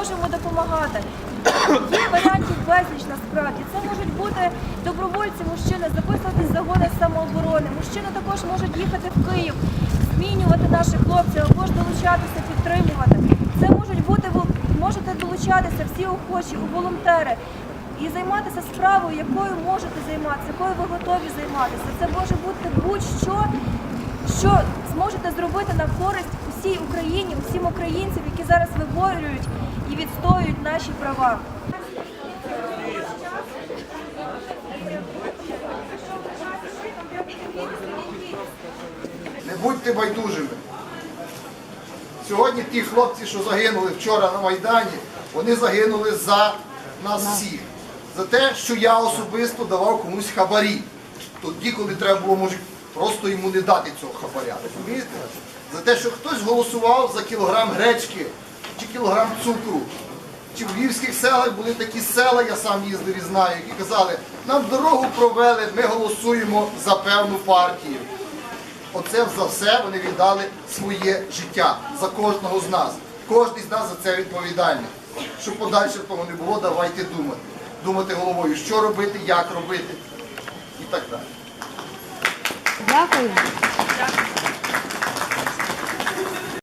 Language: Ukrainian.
можемо допомагати. Є варіантів безліч насправді. Це можуть бути добровольці, мужчини, записуватись загони самооборони. Мужчини також можуть їхати в Київ, змінювати наших хлопців, або ж долучатися, підтримувати. Це можуть бути, ви можете долучатися всі охочі, у волонтери. І займатися справою, якою можете займатися, якою ви готові займатися. Це може бути будь-що, що зможете зробити на користь усій Україні, усім українцям, які зараз виборюють і відстоюють наші права. Не будьте байдужими. Сьогодні ті хлопці, що загинули вчора на Майдані, вони загинули за нас всіх. За те, що я особисто давав комусь хабарі. Тоді, коли треба було, може, просто йому не дати цього хабаря. Розумієте? За те, що хтось голосував за кілограм гречки чи кілограм цукру. Чи в львівських селах були такі села, я сам їздив і знаю, які казали, нам дорогу провели, ми голосуємо за певну партію. Оце за все вони віддали своє життя за кожного з нас. Кожен з нас за це відповідальний. Щоб подальше того не було, давайте думати. Думати головою, що робити, як робити і так далі. Дякую.